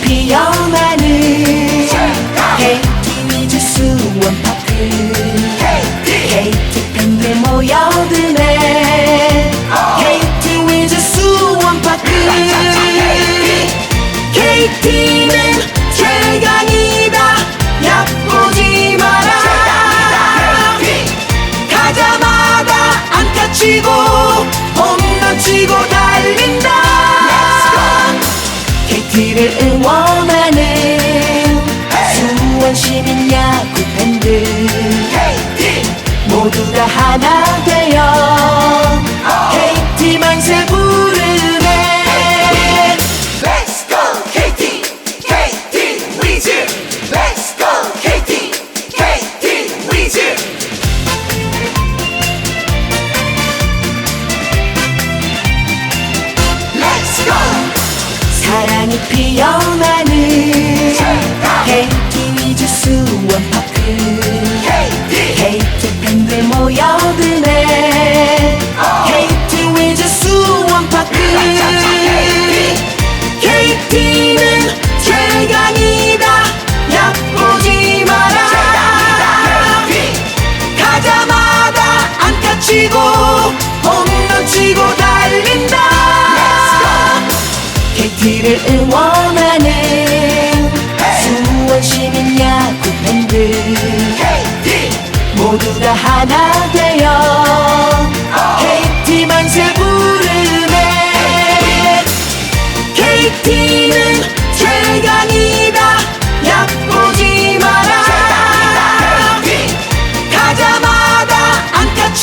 피어나는 KT 위즈 수원파크. KT 팬들 모여드네. KT 위즈 수원파크. KT는 최강이 원하는 수원 시민 야구 팬들. 모두 다 하나 되어 KT 만세 부르네 Let's go KT! KT 위즈 Let's go KT! KT 위즈 Let's go! 사랑이 피어 치고 홈런 치고 달린다. KT를 응원하는 수원 시민 야구 팬들. 모두 다 하나 되어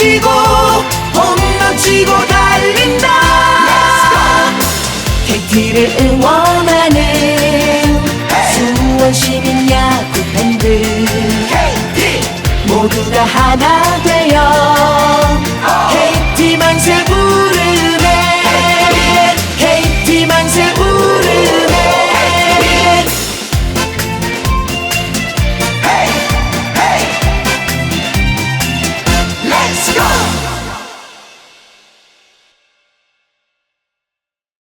치고 홈런 치고 달린다. KT를 응원하는 수원 시민 야구 팬들. 모두 다 하나 되